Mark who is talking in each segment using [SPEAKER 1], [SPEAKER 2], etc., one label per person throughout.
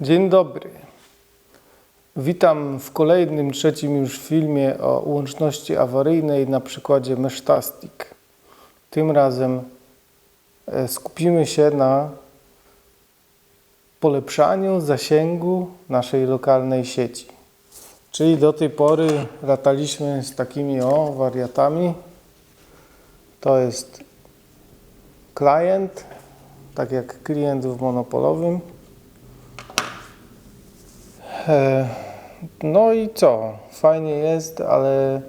[SPEAKER 1] Dzień dobry. Witam w kolejnym, trzecim już filmie o łączności awaryjnej na przykładzie Meshtastic. Tym razem e, skupimy się na polepszaniu zasięgu naszej lokalnej sieci. Czyli do tej pory lataliśmy z takimi o wariatami. To jest klient, tak jak klient w monopolowym. E, No i co? Fajnie jest, ale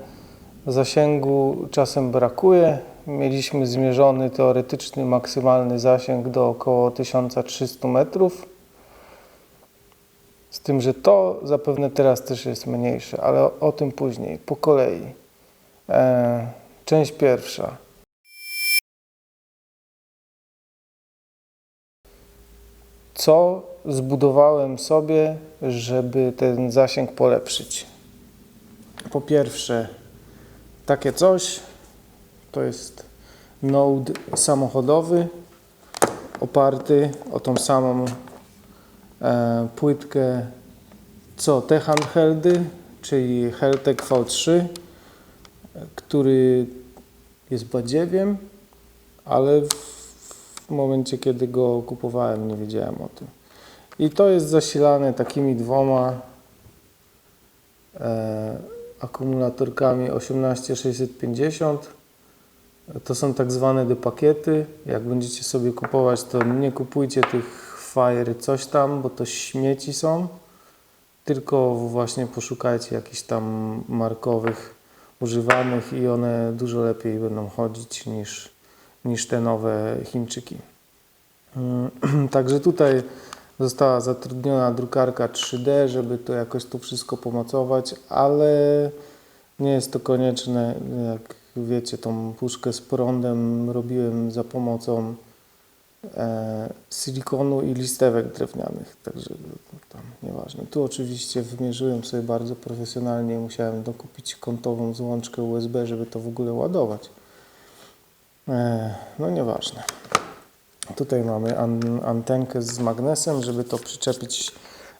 [SPEAKER 1] zasięgu czasem brakuje. Mieliśmy zmierzony teoretyczny maksymalny zasięg do około 1300 metrów. Z tym, że to zapewne teraz też jest mniejsze, ale o, tym później, po kolei. E, część pierwsza. Co zbudowałem sobie, żeby ten zasięg polepszyć? Po pierwsze, takie coś to jest node samochodowy oparty o tą samą e, płytkę co te handheldy, czyli Heltek V3, e, który jest badziewiem, ale w, w momencie, kiedy go kupowałem, nie wiedziałem o tym. I to jest zasilane takimi dwoma e, akumulatorkami 18650. To są tak zwane depakiety. Jak będziecie sobie kupować, to nie kupujcie tych Fire coś tam, bo to śmieci są. Tylko właśnie poszukajcie jakichś tam markowych, używanych i one dużo lepiej będą chodzić niż, niż te nowe Chińczyki. Mm, Także tutaj została zatrudniona drukarka 3D, żeby to jakoś tu wszystko pomocować, ale nie jest to konieczne. Jak wiecie, tą puszkę z prądem robiłem za pomocą e, silikonu i listewek drewnianych, także tam nieważne. Tu oczywiście wymierzyłem sobie bardzo profesjonalnie, musiałem dokupić kątową złączkę USB, żeby to w ogóle ładować. E, no nieważne. Tutaj mamy an, antenkę z magnesem, żeby to przyczepić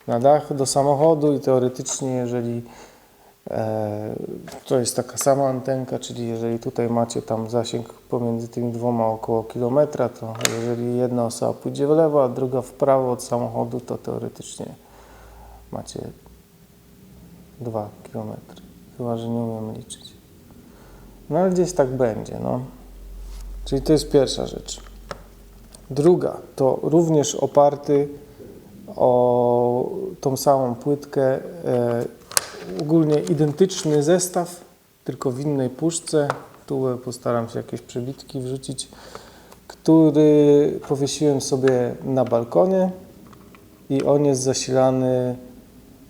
[SPEAKER 1] na dach do samochodu i teoretycznie, jeżeli e, to jest taka sama antenka, czyli jeżeli tutaj macie tam zasięg pomiędzy tymi dwoma około kilometra, to jeżeli jedna osoba pójdzie w lewo, a druga w prawo od samochodu, to teoretycznie macie 2 kilometry. Chyba, że nie umiem liczyć. No ale gdzieś tak będzie, no. Czyli to jest pierwsza rzecz. Druga to również oparty o tą samą płytkę, e, ogólnie identyczny zestaw, tylko w innej puszce. Tu postaram się jakieś przebitki wrzucić, który powiesiłem sobie na balkonie i on jest zasilany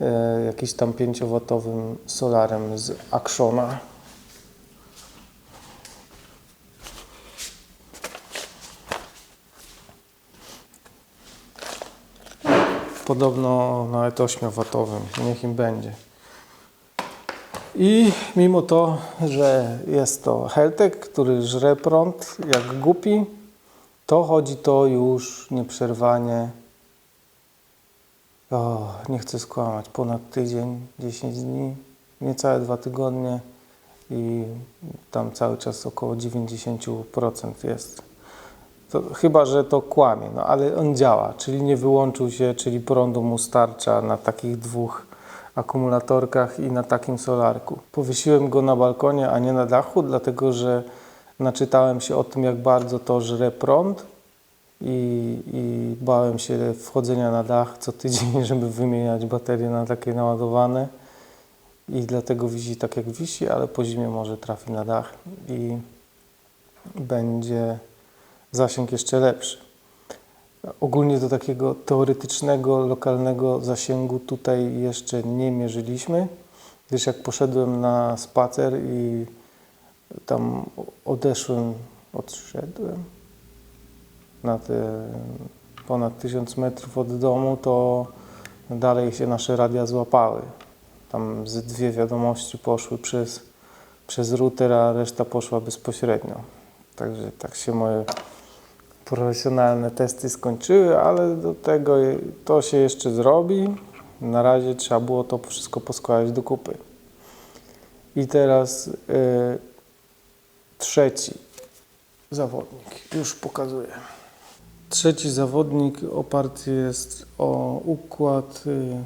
[SPEAKER 1] e, jakimś tam 5W solarem z Actiona. Podobno nawet 8W, niech im będzie. I mimo to, że jest to Heltek, który żre prąd jak głupi, to chodzi to już nieprzerwanie, o, nie chcę skłamać, ponad tydzień, 10 dni, niecałe dwa tygodnie i tam cały czas około 90% jest. To, chyba, że to kłamie, no ale on działa, czyli nie wyłączył się, czyli prądu mu starcza na takich dwóch akumulatorkach i na takim solarku. Powiesiłem go na balkonie, a nie na dachu, dlatego że naczytałem się o tym, jak bardzo to żre prąd i, i bałem się wchodzenia na dach co tydzień, żeby wymieniać baterie na takie naładowane i dlatego wisi tak jak wisi, ale po zimie może trafi na dach i będzie zasięg jeszcze lepszy. Ogólnie do takiego teoretycznego, lokalnego zasięgu tutaj jeszcze nie mierzyliśmy, gdyż jak poszedłem na spacer i tam odeszłem, odszedłem na te ponad 1000 metrów od domu, to dalej się nasze radia złapały. Tam z dwie wiadomości poszły przez, przez router, a reszta poszła bezpośrednio. Także tak się moje profesjonalne testy skończyły, ale do tego to się jeszcze zrobi. Na razie trzeba było to wszystko poskładać do kupy. I teraz y, trzeci zawodnik. Już pokazuję. Trzeci zawodnik oparty jest o układ y,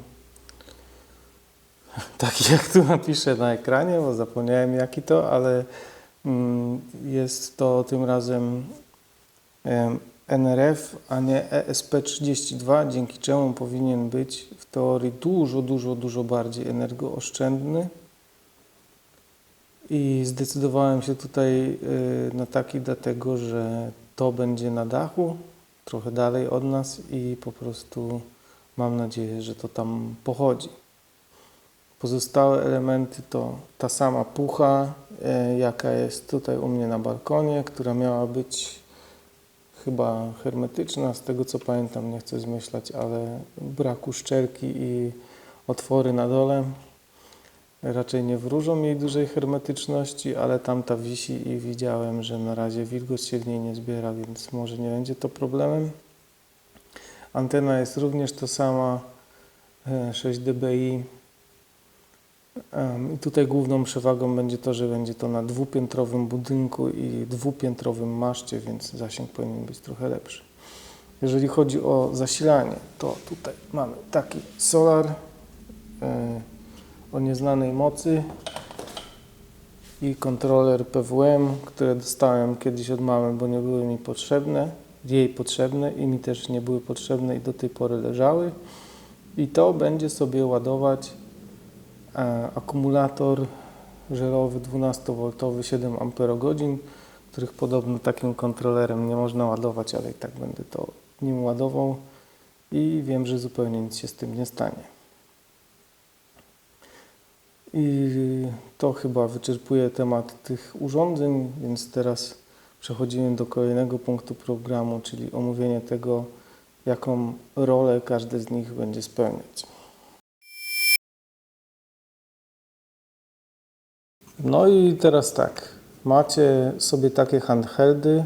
[SPEAKER 1] taki jak tu napiszę na ekranie, bo zapomniałem jaki to, ale mm, jest to tym razem em, NRF, a nie ESP32, dzięki czemu powinien być w teorii dużo, dużo, dużo bardziej energooszczędny. I zdecydowałem się tutaj y, na taki, dlatego że to będzie na dachu, trochę dalej od nas i po prostu mam nadzieję, że to tam pochodzi. Pozostałe elementy to ta sama pucha, e, jaka jest tutaj u mnie na balkonie, która miała być chyba hermetyczna, z tego co pamiętam, nie chcę zmyślać, ale braku szczelki i otwory na dole raczej nie wróżą jej dużej hermetyczności, ale tamta wisi i widziałem, że na razie wilgoć się w niej nie zbiera, więc może nie będzie to problemem. Antena jest również ta sama, e, 6 dBi. I tutaj główną przewagą będzie to, że będzie to na dwupiętrowym budynku i dwupiętrowym maszcie, więc zasięg powinien być trochę lepszy. Jeżeli chodzi o zasilanie, to tutaj mamy taki solar o nieznanej mocy i kontroler PWM, które dostałem kiedyś od mamy, bo nie były mi potrzebne, jej potrzebne i mi też nie były potrzebne i do tej pory leżały. I to będzie sobie ładować akumulator żerowy 12V 7 Ah, których podobno takim kontrolerem nie można ładować, ale i tak będę to nim ładował i wiem, że zupełnie nic się z tym nie stanie. I to chyba wyczerpuje temat tych urządzeń, więc teraz przechodzimy do kolejnego punktu programu, czyli omówienie tego, jaką rolę każdy z nich będzie spełniać. No i teraz tak, macie sobie takie handheldy,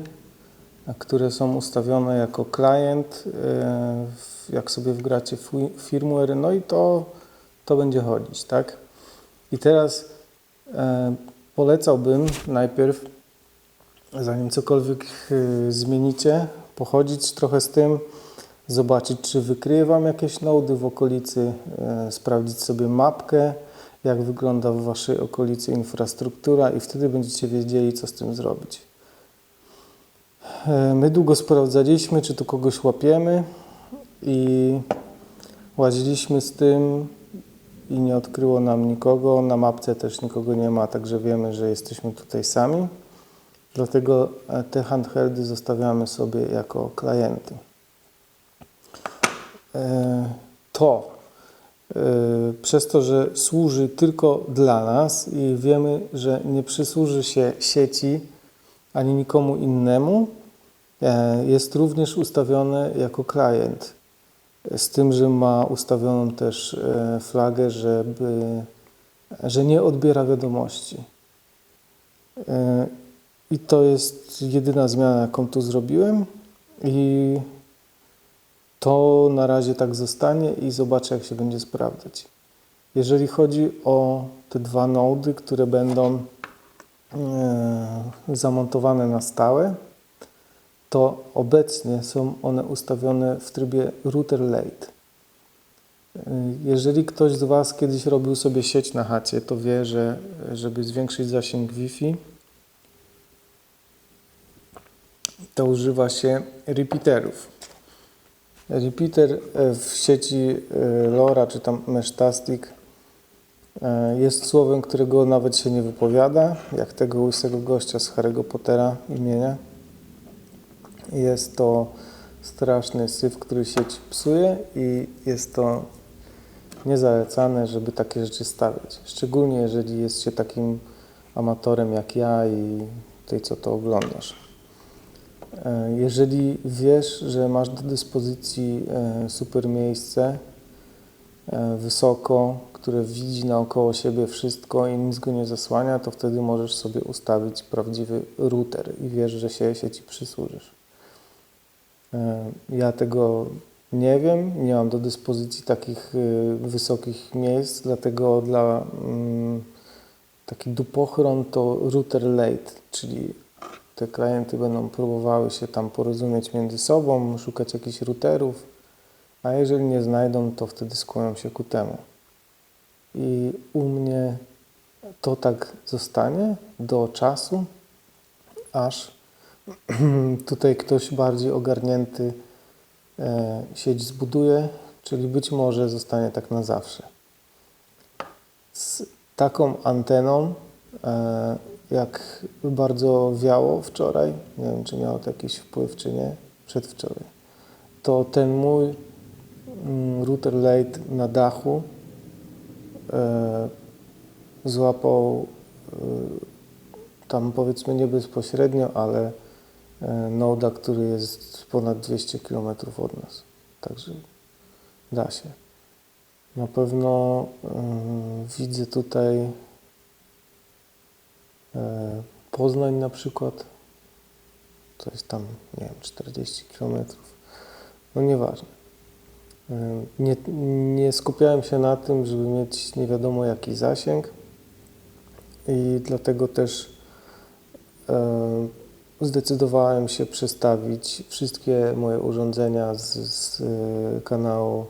[SPEAKER 1] które są ustawione jako klient, e, jak sobie wgracie fi- firmware, no i to, to będzie chodzić, tak? I teraz e, polecałbym najpierw, zanim cokolwiek e, zmienicie, pochodzić trochę z tym, zobaczyć, czy wykryje Wam jakieś nody w okolicy, sprawdzić sobie mapkę, jak wygląda w Waszej okolicy infrastruktura i wtedy będziecie wiedzieli, co z tym zrobić. E, My długo sprawdzaliśmy, czy tu kogoś łapiemy i łaziliśmy z tym i nie odkryło nam nikogo. Na mapce też nikogo nie ma, także wiemy, że jesteśmy tutaj sami. Dlatego e, te handheldy zostawiamy sobie jako klienty. E, To przez to, że służy tylko dla nas i wiemy, że nie przysłuży się sieci ani nikomu innemu, e, jest również ustawione jako klient. Z tym, że ma ustawioną też e, flagę, żeby, że nie odbiera wiadomości. E, I to jest jedyna zmiana, jaką tu zrobiłem. I to na razie tak zostanie i zobaczę, jak się będzie sprawdzać. Jeżeli chodzi o te dwa nody, które będą e, zamontowane na stałe, to obecnie są one ustawione w trybie router late. Y, Jeżeli ktoś z Was kiedyś robił sobie sieć na chacie, to wie, że żeby zwiększyć zasięg Wi-Fi, to używa się repeaterów. Repeater e, w sieci e, LoRa czy tam Meshtastic e, jest słowem, którego nawet się nie wypowiada, jak tego łysego gościa z Harry'ego Pottera imienia. Jest to straszny syf, który sieć psuje i jest to niezalecane, żeby takie rzeczy stawiać. Szczególnie jeżeli jest się takim amatorem jak ja i ty, co to oglądasz. E, Jeżeli wiesz, że masz do dyspozycji e, super miejsce, e, wysoko, które widzi naokoło siebie wszystko i nic go nie zasłania, to wtedy możesz sobie ustawić prawdziwy router i wiesz, że się sieci przysłużysz. Ja tego nie wiem, nie mam do dyspozycji takich wysokich miejsc, dlatego dla mm, taki dupochron to router late, czyli te klienty będą próbowały się tam porozumieć między sobą, szukać jakichś routerów, a jeżeli nie znajdą, to wtedy skłonią się ku temu. I u mnie to tak zostanie do czasu, aż tutaj ktoś bardziej ogarnięty e, sieć zbuduje, czyli być może zostanie tak na zawsze. Z taką anteną, e, jak bardzo wiało wczoraj, nie wiem czy miało to jakiś wpływ czy nie, przedwczoraj, to ten mój mm, router late na dachu e, złapał e, tam powiedzmy nie bezpośrednio, ale e, noda, który jest ponad 200 km od nas. Także da się. Na pewno e, widzę tutaj Poznań na przykład. To jest tam, nie wiem, 40 km. No nieważne. E, Nie, nie skupiałem się na tym, żeby mieć nie wiadomo jaki zasięg i dlatego też e, zdecydowałem się przestawić wszystkie moje urządzenia z, z e, kanału,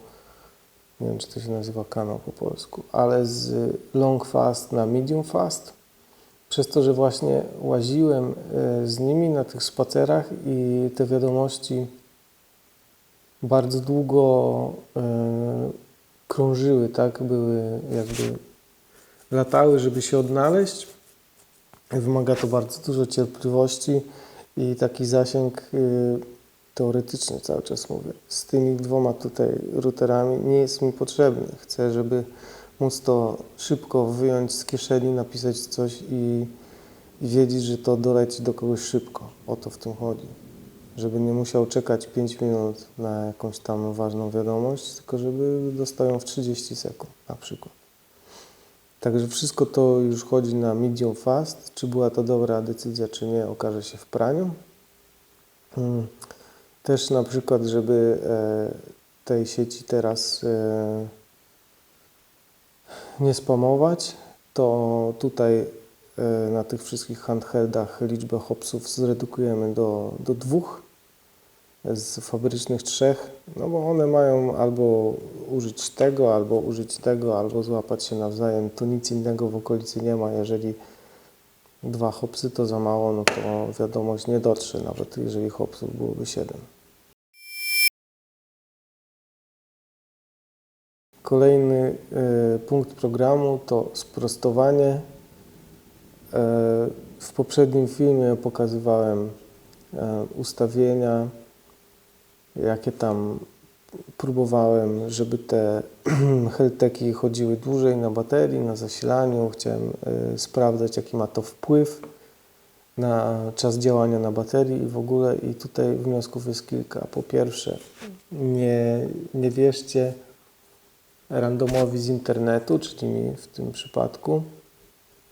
[SPEAKER 1] nie wiem czy to się nazywa kanał po polsku, ale z long fast na medium fast. Przez to, że właśnie łaziłem e, z nimi na tych spacerach i te wiadomości bardzo długo e, krążyły, tak, były jakby latały, żeby się odnaleźć. Wymaga to bardzo dużo cierpliwości i taki zasięg y, teoretycznie cały czas mówię. Z tymi dwoma tutaj routerami nie jest mi potrzebny. Chcę, żeby móc to szybko wyjąć z kieszeni, napisać coś i, i wiedzieć, że to doleci do kogoś szybko. O to w tym chodzi. Żeby nie musiał czekać 5 minut na jakąś tam ważną wiadomość, tylko żeby dostał ją w 30 sekund na przykład. Także wszystko to już chodzi na medium fast. Czy była to dobra decyzja, czy nie, okaże się w praniu. Mm. Też na przykład, żeby e, tej sieci teraz e, nie spamować, to tutaj e, na tych wszystkich handheldach liczbę hopsów zredukujemy do, do dwóch z fabrycznych trzech, no bo one mają albo użyć tego, albo użyć tego, albo złapać się nawzajem. Tu nic innego w okolicy nie ma. Jeżeli dwa hopsy to za mało, no to wiadomość nie dotrze, nawet jeżeli hopsów byłoby siedem. Kolejny e, punkt programu to sprostowanie. E, w poprzednim filmie pokazywałem e, ustawienia, jakie tam próbowałem, żeby te helteki chodziły dłużej na baterii, na zasilaniu. Chciałem sprawdzać, jaki ma to wpływ na czas działania na baterii i w ogóle. I tutaj wniosków jest kilka. Po pierwsze, nie, nie wierzcie randomowi z internetu, czyli mi w tym przypadku,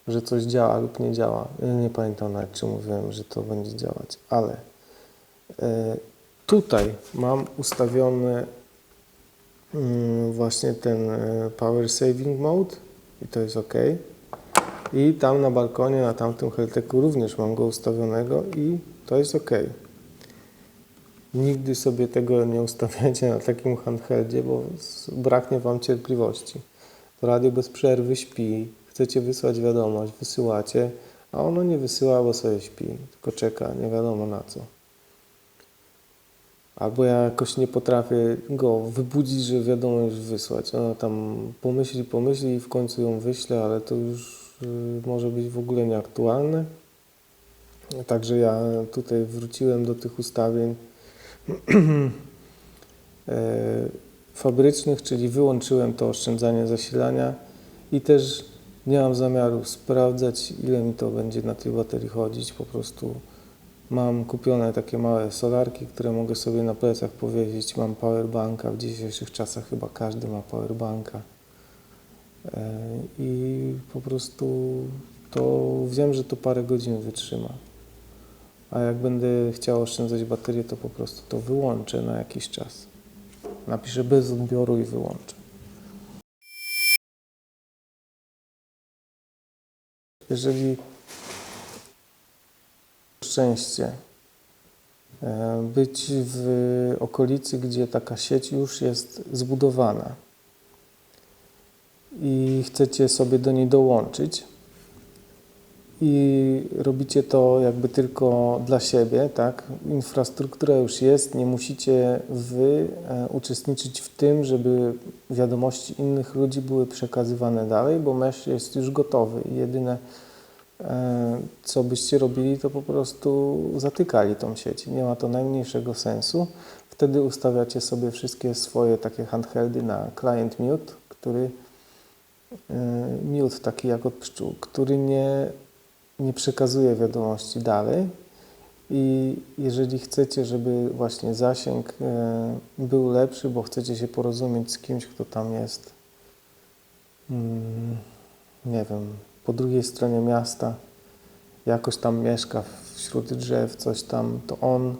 [SPEAKER 1] że coś działa lub nie działa. Nie pamiętam nawet, czy mówiłem, że to będzie działać, ale y, tutaj mam ustawiony mm, właśnie ten e, Power Saving Mode i to jest ok. I tam na balkonie, na tamtym Helteku również mam go ustawionego i to jest ok. Nigdy sobie tego nie ustawiajcie na takim handheldzie, bo braknie Wam cierpliwości. To radio bez przerwy śpi, chcecie wysłać wiadomość, wysyłacie, a ono nie wysyła, bo sobie śpi, tylko czeka, nie wiadomo na co. Albo ja jakoś nie potrafię go wybudzić, że wiadomość wysłać. Ona tam pomyśli, pomyśli i w końcu ją wyślę, ale to już y, może być w ogóle nieaktualne. Także ja tutaj wróciłem do tych ustawień fabrycznych, czyli wyłączyłem to oszczędzanie zasilania i też nie mam zamiaru sprawdzać, ile mi to będzie na tej baterii chodzić. Po prostu Mam kupione takie małe solarki, które mogę sobie na plecach powiesić. Mam powerbanka. W dzisiejszych czasach chyba każdy ma powerbanka. E, I po prostu to wiem, że to parę godzin wytrzyma. A jak będę chciał oszczędzać baterię, to po prostu to wyłączę na jakiś czas. Napiszę bez odbioru i wyłączę. Jeżeli szczęście e, być w okolicy, gdzie taka sieć już jest zbudowana i chcecie sobie do niej dołączyć i robicie to jakby tylko dla siebie, tak? Infrastruktura już jest, nie musicie wy e, uczestniczyć w tym, żeby wiadomości innych ludzi były przekazywane dalej, bo mesh jest już gotowy i jedyne e, co byście robili, to po prostu zatykali tą sieć. Nie ma to najmniejszego sensu. Wtedy ustawiacie sobie wszystkie swoje takie handheldy na client mute, który e, mute taki jak od pszczół, który nie, nie przekazuje wiadomości dalej. I jeżeli chcecie, żeby właśnie zasięg e, był lepszy, bo chcecie się porozumieć z kimś, kto tam jest, mm, nie wiem, po drugiej stronie miasta, jakoś tam mieszka wśród drzew, coś tam, to on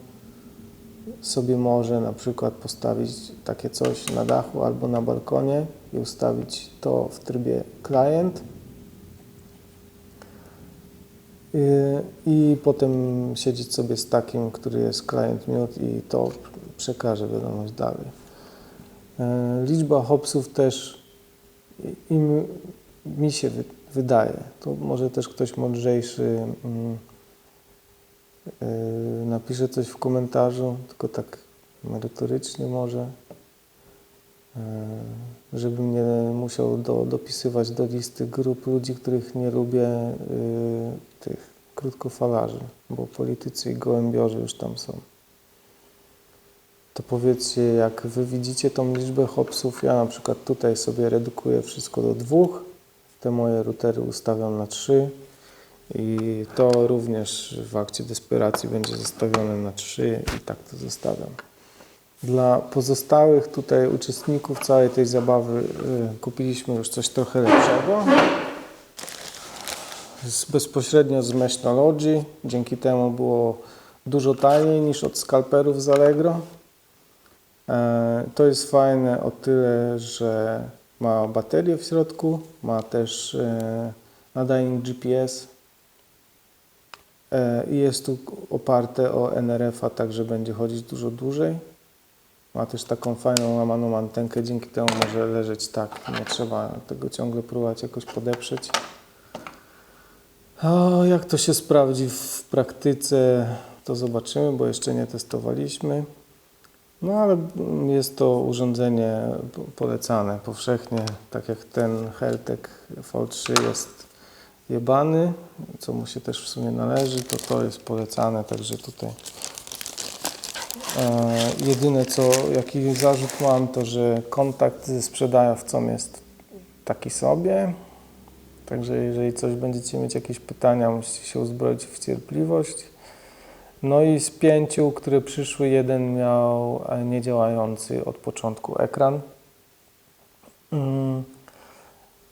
[SPEAKER 1] sobie może na przykład postawić takie coś na dachu albo na balkonie i ustawić to w trybie client y, i potem siedzieć sobie z takim, który jest client mute i to przekaże wiadomość dalej. Y, Liczba hopsów też im mi się wy- wydaje, to może też ktoś mądrzejszy mm, y, napisze coś w komentarzu, tylko tak merytorycznie może, y, żebym nie musiał do, dopisywać do listy grup ludzi, których nie lubię, y, tych krótkofalarzy, bo politycy i gołębiorzy już tam są. To powiedzcie, jak wy widzicie tą liczbę hopsów, ja na przykład tutaj sobie redukuję wszystko do dwóch, te moje routery ustawiam na 3 i to również w akcie desperacji będzie zostawione na 3 i tak to zostawiam. Dla pozostałych tutaj uczestników całej tej zabawy y, kupiliśmy już coś trochę lepszego. Bezpośrednio z Meshnology. Dzięki temu było dużo taniej niż od skalperów z Allegro. E, To jest fajne o tyle, że ma baterię w środku, ma też e, nadajnik GPS e, i jest tu oparte o NRF-a, także będzie chodzić dużo dłużej. Ma też taką fajną łamaną antenkę, dzięki temu może leżeć tak, nie trzeba tego ciągle próbować jakoś podeprzeć. Jak to się sprawdzi w praktyce, to zobaczymy, bo jeszcze nie testowaliśmy. No ale jest to urządzenie po- polecane powszechnie, tak jak ten Heltek V3 jest jebany, co mu się też w sumie należy, to to jest polecane, także tutaj jedyne co, jaki zarzut mam, to że kontakt ze sprzedawcą jest taki sobie, także jeżeli coś będziecie mieć jakieś pytania, musicie się uzbroić w cierpliwość. No i z pięciu, które przyszły, jeden miał e, niedziałający od początku ekran. Mm,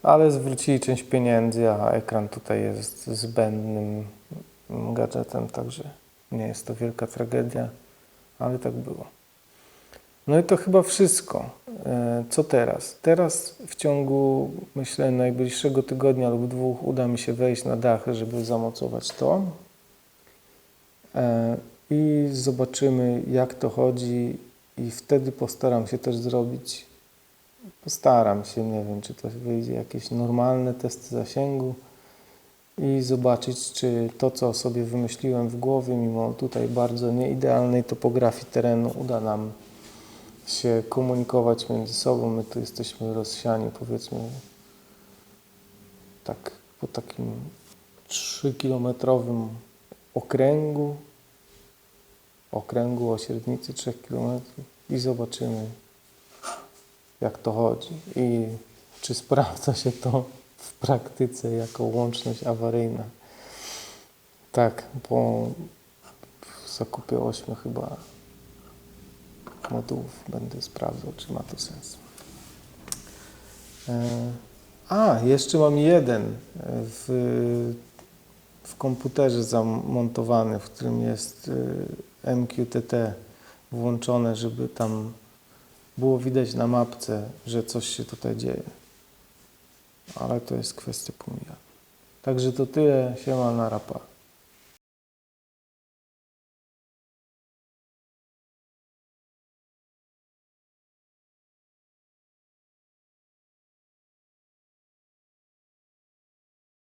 [SPEAKER 1] Ale zwrócili część pieniędzy, a ekran tutaj jest zbędnym gadżetem, także nie jest to wielka tragedia, ale tak było. No i to chyba wszystko. E, Co teraz? Teraz w ciągu, myślę, najbliższego tygodnia lub dwóch uda mi się wejść na dach, żeby zamocować to. E, i zobaczymy, jak to chodzi, i wtedy postaram się też zrobić. Postaram się, nie wiem, czy to wyjdzie, jakieś normalne testy zasięgu i zobaczyć, czy to, co sobie wymyśliłem w głowie, mimo tutaj bardzo nieidealnej topografii terenu, uda nam się komunikować między sobą. My tu jesteśmy rozsiani, powiedzmy, tak po takim 3-kilometrowym okręgu, okręgu o średnicy 3 km i zobaczymy, jak to chodzi i czy sprawdza się to w praktyce jako łączność awaryjna. Tak, po zakupie 8 chyba modułów będę sprawdzał, czy ma to sens. E, A, jeszcze mam jeden e, w, w komputerze zamontowany, w którym jest y, MQTT włączone, żeby tam było widać na mapce, że coś się tutaj dzieje. Ale to jest kwestia pomijana. Także to tyle, siema na rapa.